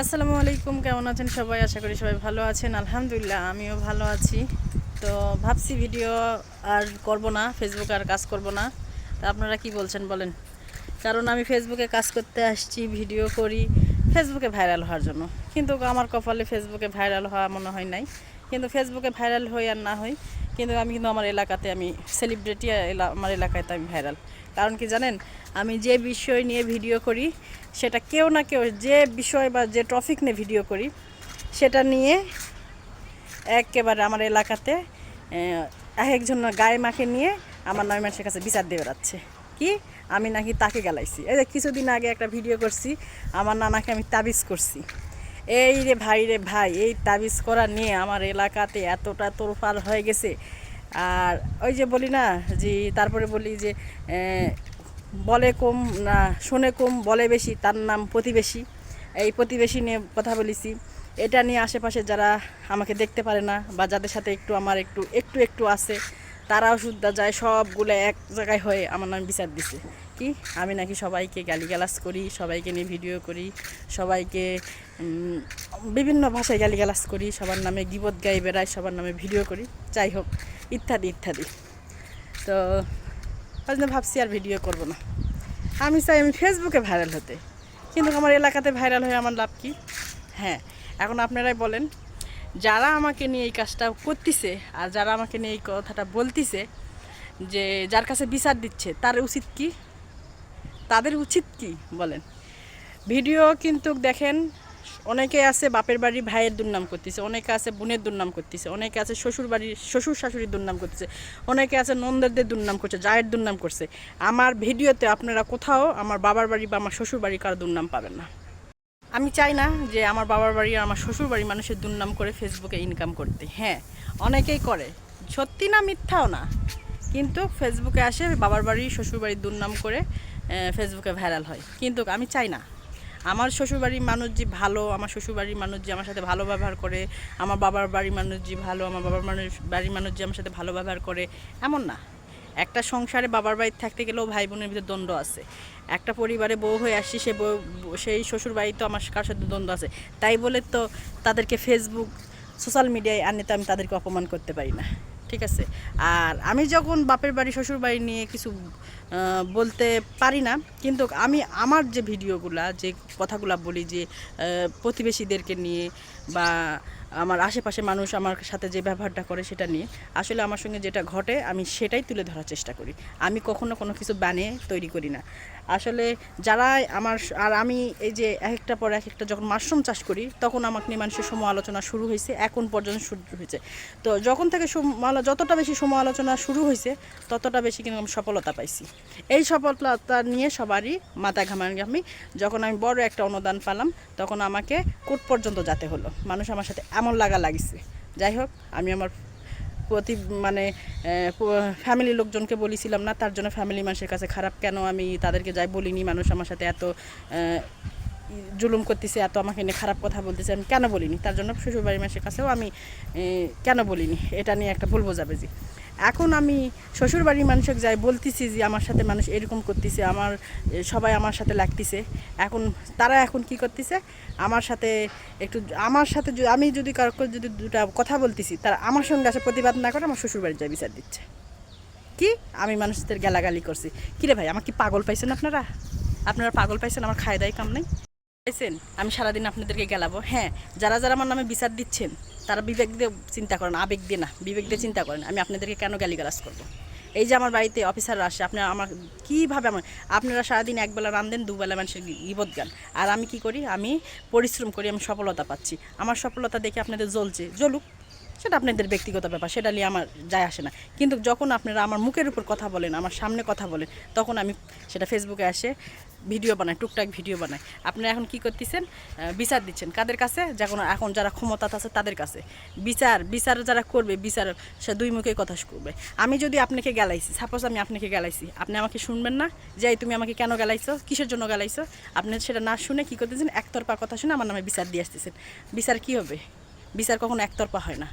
আসসালামু আলাইকুম, কেমন আছেন সবাই? আশা করি সবাই ভালো আছেন। আলহামদুলিল্লাহ, আমিও ভালো আছি। তো ভাবছি ভিডিও আর করব না ফেসবুকে আর কাজ করব না। তা আপনারা কি বলছেন বলেন? কারণ আমি ফেসবুকে কাজ করতে আসছি, ভিডিও করি ফেসবুকে ভাইরাল হওয়ার জন্য। কিন্তু আমার কপালে ফেসবুকে ভাইরাল হওয়া মনে হয় নাই। কিন্তু ফেসবুকে ভাইরাল হই আর না হই কিন্তু আমি কিন্তু আমার এলাকাতে আমি সেলিব্রিটি আমার এলাকায় তো আমি ভাইরাল কারণ কি জানেন? আমি যে বিষয় নিয়ে ভিডিও করি, সেটা কেউ না কেউ যে বিষয় বা যে টপিক নিয়ে ভিডিও করি, সেটা নিয়ে একেবারে আমার এলাকাতে এক একজন গায়ে মাকে নিয়ে আমার নয় মানুষের কাছে বিচার দিয়ে বেড়াচ্ছে। কি? আমি নাকি তাকে গেলাইছি। এই যে কিছুদিন আগে একটা ভিডিও করছি, আমার নানাকে আমি তাবিজ করছি। এই রে ভাই রে ভাই, এই তাবিজ করা নিয়ে আমার এলাকাতে এতটা তোরফাল হয়ে গেছে। আর ওই যে বলি না, যে তারপরে বলি যে বলে কম না, শোনে কম, বলে বেশি, তার নাম প্রতিবেশী। এই প্রতিবেশী নিয়ে কথা বলেছি। এটা নিয়ে আশেপাশে যারা আমাকে দেখতে পারে না বা যাদের সাথে একটু আমার একটু একটু একটু আছে তারাও শুদ্ধা যায়, সবগুলো এক জায়গায় হয়ে আমার নাম বিচার দিছে। কি? আমি নাকি সবাইকে গালিগালাজ করি, সবাইকে নিয়ে ভিডিও করি, সবাইকে বিভিন্ন ভাষায় গালিগালাজ করি, সবার নামে গিবত গাই বেড়াই, সবার নামে ভিডিও করি, যাই হোক, ইত্যাদি ইত্যাদি। তো, ওই জন্য ভাবছি আর ভিডিও করব না। আমি চাই আমি ফেসবুকে ভাইরাল হতে। কিন্তু আমার এলাকাতে ভাইরাল হয়ে আমার লাভ কি? হ্যাঁ এখন আপনারাই বলেন, যারা আমাকে নিয়ে এই কাজটা করতেছে আর যারা আমাকে নিয়ে এই কথাটা বলতিছে যে, যার কাছে বিচার দিচ্ছে, তার উচিত কি? তাদের উচিত কি বলেন? ভিডিও কিন্তু দেখেন, অনেকে আছে বাপের বাড়ি ভাইয়ের দুর্নাম করতেছে, অনেকে আছে বোনের দুর্নাম করতেছে, অনেকে আছে শ্বশুর বাড়ির, শ্বশুর শাশুড়ির দুর্নাম করতেছে, অনেকে আছে নন্দরদের দুর্নাম করছে, জায়ের দুর্নাম করছে। আমার ভিডিওতে আপনারা কোথাও আমার বাবার বাড়ি বা আমার শ্বশুর বাড়ি কারও দুর্নাম পাবেন না। আমি চাই না যে আমার বাবার বাড়ি আর আমার শ্বশুর বাড়ি মানুষের দুর্নাম করে ফেসবুকে ইনকাম করতে। হ্যাঁ অনেকেই করে। সত্যি না মিথ্যাও না। কিন্তু ফেসবুকে আসে বাবার বাড়ি, শ্বশুর বাড়ির দুর্নাম করে ফেসবুকে ভাইরাল হয়। কিন্তু আমি চাই না। আমার শ্বশুরবাড়ির মানুষ যে ভালো, আমার শ্বশুরবাড়ির মানুষ যে আমার সাথে ভালো ব্যবহার করে, আমার বাবার বাড়ির মানুষ যে ভালো, আমার বাবার মানুষ বাড়ির মানুষ যে আমার সাথে ভালো ব্যবহার করে, এমন না। একটা সংসারে বাবার বাড়িতে থাকতে গেলেও ভাই বোনের ভিতরে দ্বন্দ্ব আছে। একটা পরিবারে বউ হয়ে আসছি, সে বউ সেই শ্বশুর বাড়ি তো আমার কার সাথে দ্বন্দ্ব আছে। তাই বলে তো তাদেরকে ফেসবুক সোশ্যাল মিডিয়ায় আনলে তো আমি তাদেরকে অপমান করতে পারি না। ঠিক আছে। আর আমি যখন বাপের বাড়ি, শ্বশুর বাড়ি নিয়ে কিছু বলতে পারি না, কিন্তু আমি আমার যে ভিডিওগুলা, যে কথাগুলা বলি যে প্রতিবেশীদেরকে নিয়ে বা আমার আশেপাশে মানুষ আমার সাথে যে ব্যবহারটা করে সেটা নিয়ে, আসলে আমার সঙ্গে যেটা ঘটে আমি সেটাই তুলে ধরার চেষ্টা করি। আমি কখনো কোনো কিছু বানিয়ে তৈরি করি না। আসলে যারা আমার আর আমি এই যে এক একটা পর এক একটা যখন মাশরুম চাষ করি, তখন আমাকে নিয়ে মানুষের সম আলোচনা শুরু হয়েছে, এখন পর্যন্ত শুরু হয়েছে। তো যখন থেকে যতটা বেশি সম আলোচনা শুরু হয়েছে, ততটা বেশি কিন্তু আমি সফলতা পাইছি। এই সফলতা নিয়ে সবারই মাথা ঘামাঘামি যখন আমি বড় একটা অনুদান পেলাম, তখন আমাকে কোর্ট পর্যন্ত যাতে হলো। মানুষ আমার সাথে এমন লাগা লাগিছে। যাই হোক, আমি আমার প্রতি মানে ফ্যামিলি লোকজনকে বলেছিলাম না, তার জন্য ফ্যামিলি মানুষের কাছে খারাপ কেন আমি তাদেরকে যাই বলিনি, মানুষ আমার সাথে এত জুলুম করতেছে, এত আমাকে নিয়ে খারাপ কথা বলতেছে, আমি কেন বলিনি? তার জন্য শ্বশুরবাড়ির মানুষের কাছেও আমি কেন বলিনি? এটা নিয়ে একটা ভুল বোঝাবুঝি। এখন আমি শ্বশুরবাড়ির মানুষকে যাই বলতেছি যে আমার সাথে মানুষ এরকম করতেছে, আমার সবাই আমার সাথে লাগতেছে। এখন তারা এখন কি করতেছে? আমার সাথে একটু, আমার সাথে আমি যদি কারও যদি দুটা কথা বলতেছি, তারা আমার সঙ্গে আসে প্রতিবাদ না করে আমার শ্বশুরবাড়ি যায় বিচার দিচ্ছে। কি? আমি মানুষদের গালাগালি করছি। কিরে ভাই আমার কি পাগল পাইছেন আপনারা? আপনারা পাগল পাইছেন, আমার খায় দায় কাম নাই? পাইছেন আমি সারাদিন আপনাদেরকে গেলাবো। হ্যাঁ যারা যারা আমার নামে বিচার দিচ্ছেন, তারা বিবেক দিয়ে চিন্তা করেন, আবেগ দিয়ে না, বিবেক দিয়ে চিন্তা করেন, আমি আপনাদেরকে কেন গালিগালাজ করব? এই যে আমার বাড়িতে অফিসাররা আসে, আপনারা আমার, কীভাবে আমার, আপনারা সারাদিন একবেলা রান্ধেন দুবেলা মানুষের বিপদ গান। আর আমি কি করি? আমি পরিশ্রম করি, আমি সফলতা পাচ্ছি। আমার সফলতা দেখে আপনাদের জ্বলছে, জ্বলুক। সেটা আপনাদের ব্যক্তিগত ব্যাপার, সেটা নিয়ে আমার যায় আসে না। কিন্তু যখন আপনারা আমার মুখের উপর কথা বলেন, আমার সামনে কথা বলেন, তখন আমি সেটা ফেসবুকে আসে, ভিডিও বানাই, টুকটাক ভিডিও বানাই। আপনারা এখন কি করতেছেন? বিচার দিচ্ছেন। কাদের কাছে? যখন এখন যারা ক্ষমতা আছে তাদের কাছে। বিচার বিচার যারা করবে, বিচার সে দুই মুখে কথা করবে। আমি যদি আপনাকে গেলাইছি সাপোজ আমি আপনাকে গেলাইছি, আপনি আমাকে শুনবেন না, যে তুমি আমাকে কেন গেলাইছো? কিসের জন্য গেলাইছো? আপনি সেটা না শুনে কী করতেছেন? একতরফা কথা শুনে আমার নামে বিচার দিয়ে আসতেছেন। বিচার কি হবে? বিচার কখনো একতরফা হয় না।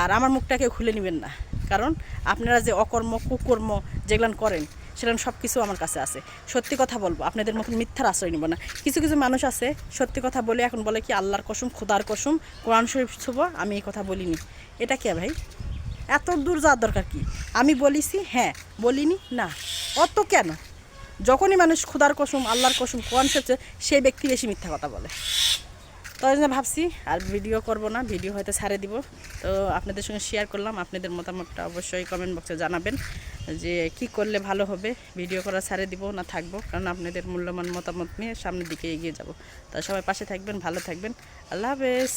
আর আমার মুখটাকে খুলে নেবেন না। কারণ আপনারা যে অকর্ম, কুকর্ম যেগুলান করেন করছিলাম সব কিছু আমার কাছে আছে। সত্যি কথা বলব, আপনাদের মতন মিথ্যার আশ্রয় নিব না। কিছু কিছু মানুষ আছে, সত্যি কথা বলে এখন বলে কি, আল্লাহর কসম, খোদার কসম, কোরআন শরীফ ছুব, আমি এই কথা বলিনি। এটা কে ভাই? এত দূর যাওয়ার দরকার কি? আমি বলিছি হ্যাঁ বলিনি, না। অত কেন? যখনই মানুষ খুদার কসম, আল্লাহর কসম, কোরআন শরীফ সেই ব্যক্তি বেশি মিথ্যা কথা বলে। তো ওই ভাবছি, আর ভিডিও করব না ভিডিও হয়তো ছাড়ে দিব। তো আপনাদের সঙ্গে শেয়ার করলাম, আপনাদের মতামতটা অবশ্যই কমেন্ট বক্সে জানাবেন যে কি করলে ভালো হবে। ভিডিও করা ছাড়ে দিব না থাকব, কারণ আপনাদের মূল্যবান মতামত নিয়ে সামনের দিকে এগিয়ে যাব। তা সবাই পাশে থাকবেন, ভালো থাকবেন। আল্লাহ হাফেজ।